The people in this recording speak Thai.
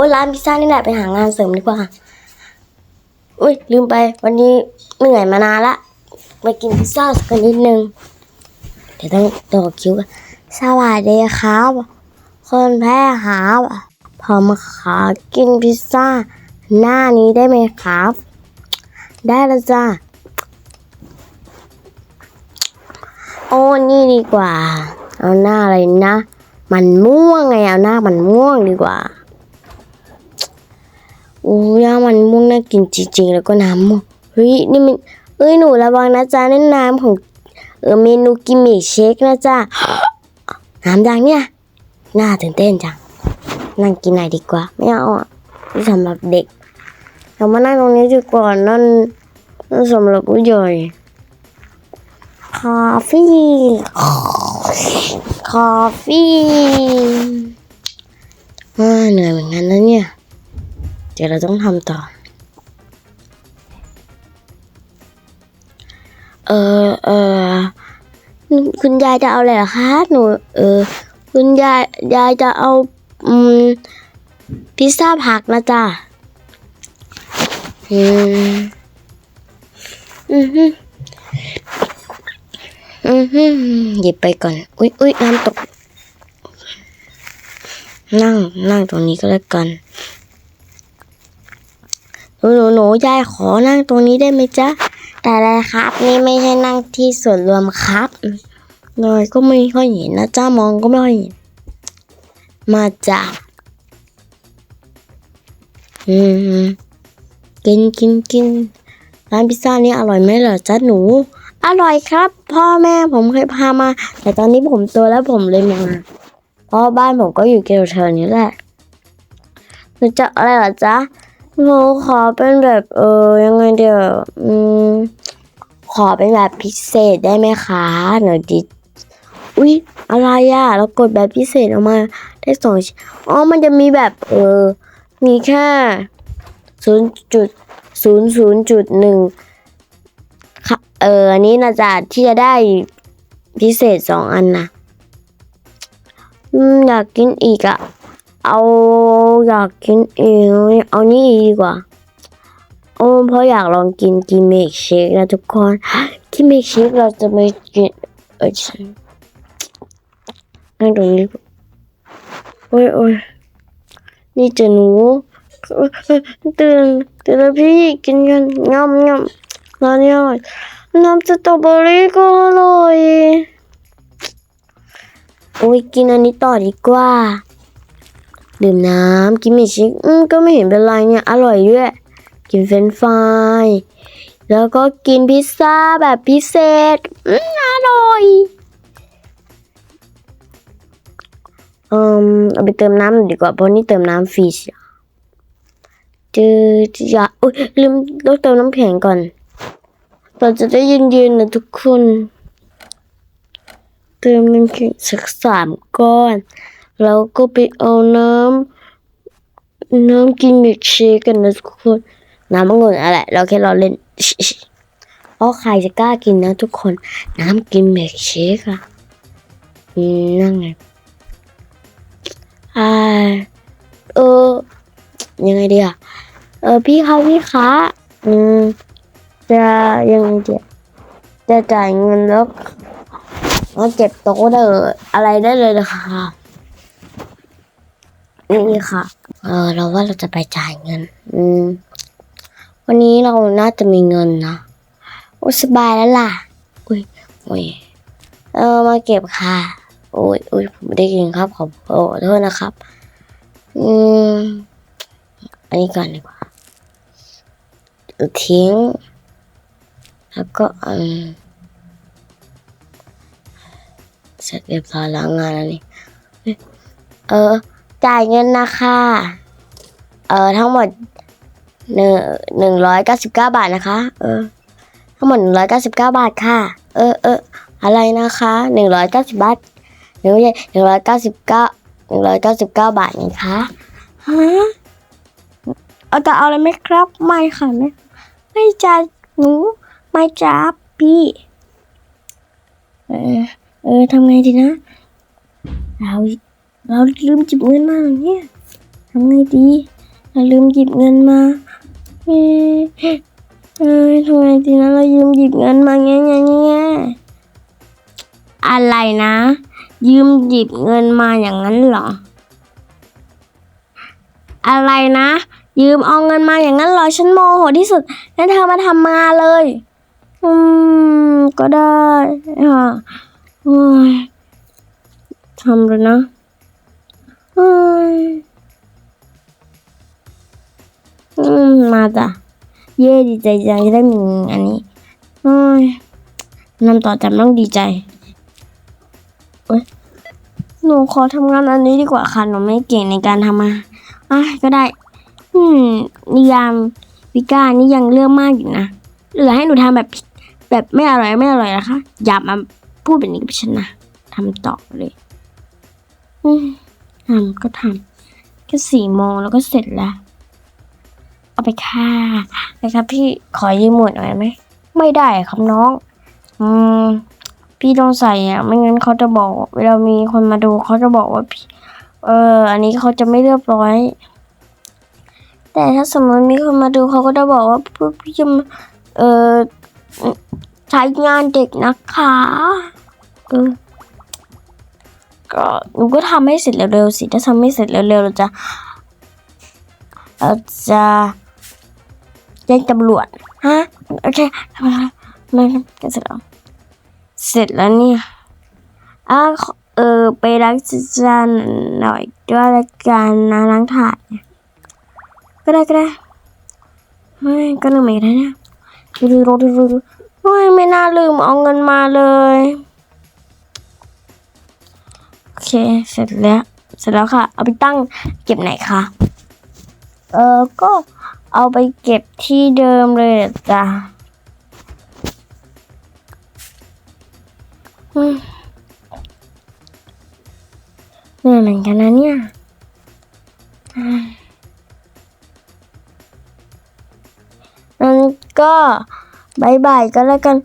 อ้ร้านพิซซ่านี่แหละไปหางานเสริมดีกว่าอุ้ยลืมไป วันนี้เหนื่อยมานานละไปกินพิซซ่าสักนิดนึงเดี๋ยวต้องต่อคิวกันสวัสดีครับ คนแพ้ครับผมขอกินพิซซ่า หน้านี้ได้ไหมครับ ได้แล้วจ้าโอ้นี่ดีกว่า เอาหน้าอะไรนะ มันม่วงไงเอาหน้ามันม่วงดีกว่า โอ้ยน้ามันม่วงน่ากินจริงๆ แล้วก็น้ำม่วงเฮ้ยนี่มันเอ้ยหนูระวังนะจ๊ะนั่นน้ำของเออเมนูกิมมิเชคนะจ๊ะน้ำดังเนี่ยน่าตื่นเต้นจังนั่งกินไหนอยดีกว่า ไม่เอาอะนี่สำหรับเด็กเรามานั่งตรงนี้ดีกว่านั่นนั่นสำหรับผู้ใหญ่คาเฟ่คาเฟ่อ่าเหนื่อยเหมือนกันนะเนี่ย เดี๋ยวเราต้องทำต่อ เออเออคุณยายจะเอาอะไรหรอคะ หนู เออ คุณยาย ยายจะเอา อืม พิซซ่าผักนะจ๊ะ อืม อือฮึอือฮึหยิบไปก่อน อุ๊ยอุ๊ยน้ำตก นั่ง นั่งตรงนี้ก็แล้วกัน หนูหนูหนูยายขอนั่งตรงนี้ได้ไหมจ๊ะแต่เลยครับ นี่ไม่ใช่นั่งที่ส่วนรวมครับนอยก็ไม่ค่อยเห็นนะจ้ามองก็ไม่ค่อยเห็นมาจ้ะอืมกินกินกินร้านพิซซ่านี่อร่อยไหมเหรอจ๊ะหนู อร่อยครับ พ่อแม่ผมเคยพามา แต่ตอนนี้ผมโตแล้วผมเลยมาเพราะบ้านผมก็อยู่เกลเทอร์นี้แหละหนูจะอะไรเหรอจ๊ะ หนูขอเป็นแบบเออยังไงเดี๋ยวอืมขอเป็นแบบพิเศษได้ไหมคะหนูดิอุ๊ยอะไรอะเรากดแบบพิเศษออกมา ได้สองอ๋อมันจะมีแบบเออมีแค่ศูนย์จุดศูนย์ศูนย์จุดหนึ่งเอออันนี้นะจ๊ะที่จะได้พิเศษสองอันนะอืมอยากกินอีกอะ เอาอยากกินเอีกเอานี่ดีกว่าโอ้เพราะอยากลองกินกิมเมกเชคนะทุกคนกิมเมกเชคเราจะไม่กินเออฉันนั่งตรงนี้โอ้ยโอ้ยนี่เจะหนูตื่นตื่นแล้วพี่กินกันงำงำร้านนี้อร่อยน้ำสตรอเบอรี่ก็อร่อยโอ้ยกินอันนี้ต่อดีกว่า ดื่มน้ำกินมกเชคอืมก็ไม่เห็นเป็นไรเนี่ย อร่อยด้วย กินเฟรนฟรายแล้วก็กินพิซซ่าแบบพิเศษ อืมอร่อยเอ่มเอาไปเติมน้ำดีกว่าเพราะนี่เติมน้ำฟรีเชียวจืดอย่าอุ้ยลืมต้องเติมน้ำแข็งก่อนเราจะได้เย็นๆนะทุกคน เติมน้ำแข็งสักสามก้อน แล้วก็ไปเอาน้ำน้ำกินมิลค์เชคกันนะทุกคน น้ำองุ่นอะไรเราแค่เราเล่นเพราะใครจะกล้ากินนะทุกคน น้ำกินมิลค์เชคอะนั่งไงอ่าเออ ยังไงดีอะเออพี่คะพี่คะอืมจะยังไงดีจะจ่ายเงินแล้วแล้วเก็บโต๊ะได้เลยอะไรได้เลยนะคะ นี่ค่ะ เออเราว่าเราจะไปจ่ายเงิน อืม วันนี้เราน่าจะมีเงินนะ โอ้สบายแล้วล่ะ อุ้ยอุ้ยเออมาเก็บค่ะ โอ้ยอุ้ยผมไม่ได้กินครับขอขอโทษนะครับ อืม อันนี้ก่อนดีกว่า ทิ้ง แล้วก็อืมเสร็จเรียบร้อยแล้วงานอันนี้เออ จ่ายเงินนะคะเออทั้งหมดหนึ่งหนึ่งร้อยเก้าสิบเก้าบาทนะคะ เออ ทั้งหมดหนึ่งร้อยเก้าสิบเก้าบาทค่ะ เออเอออะไรนะคะหนึ่งร้อยเก้าสิบบาทหนึ่งไม่ใช่หนึ่งร้อยเก้าสิบเก้าหนึ่งร้อยเก้าสิบเก้าบาทไงคะฮะเอาจะเอาอะไรไหมครับ ไม่ค่ะ ไม่ไม่จ้าหนูไม่จ้าพี่เออเออทำไงดีนะเรา เราลืมจิบเงินมาเนี่ยทำไงดีเราลืมหยิบเงินมาเอ๊เอ้ยทำไงดีนะเรายืมหยิบเงินมาแง่แง่แง่อะไรนะ ยืมหยิบเงินมาอย่างนั้นเหรอ อะไรนะ ยืมเอาเงินมาอย่างนั้นเหรอฉันโมโหที่สุดงั้นเธอมาทำมาเลย อืม ก็ได้ค่ะโอ้ยทำเลยนะ อ้ยอืมมาจ้ะเย่ดีใจจังที่ได้มีอันนี้โอ้ยนำต่อจำต้องดีใจเอ้ยหนูขอทำงานอันนี้ดีกว่าค่ะ หนูไม่เก่งในการทำมาอะก็ได้ อืมนิยามวิก้านี่ยังเรื่องมากอยู่นะเหลือให้หนูทำแบบแบบไม่อร่อยไม่อร่อยนะคะ อย่ามาพูดแบบนี้กับฉันนะทำต่อเลย อืม ทำก็ทำแค่สี่โมงแล้วก็เสร็จแล้วเอาไปค่ะนะครับ พี่ขอยืมหมวดหน่อยไหมไม่ได้ครับน้อง อืมพี่ต้องใส่อะ ไม่งั้นเขาจะบอก เวลามีคนมาดูเขาจะบอกว่าพี่ เออ อันนี้เขาจะไม่เรียบร้อย แต่ถ้าสมมติมีคนมาดูเขาก็จะบอกว่าพวกพี่จะเออใช้งานเด็กนะคะ เออ ก็หนูก็ทำให้เสร็จเร็วๆสิ ถ้าทำไม่เสร็จเร็วๆเราจะเราจะแจ้งตำรวจฮะโอเคทำไมไม่กันเสร็จแล้วเสร็จแล้วเนี่ยอะเออไปล้างจานหน่อยด้วยละกันนะล้างถาดก็ได้ก็ได้ไม่ก็ลืมอีกแล้วเนี่ยดูดูดูดูดูโอ้ยไม่น่าลืมเอาเงินมาเลย เค เสร็จแล้ว เสร็จแล้วค่ะ เอาไปตั้งเก็บไหนคะ เออก็เอาไปเก็บที่เดิมเลยจ้ะเหนื่อยเหมือนกันนะเนี่ยงั้นก็บายบายก็แล้วกัน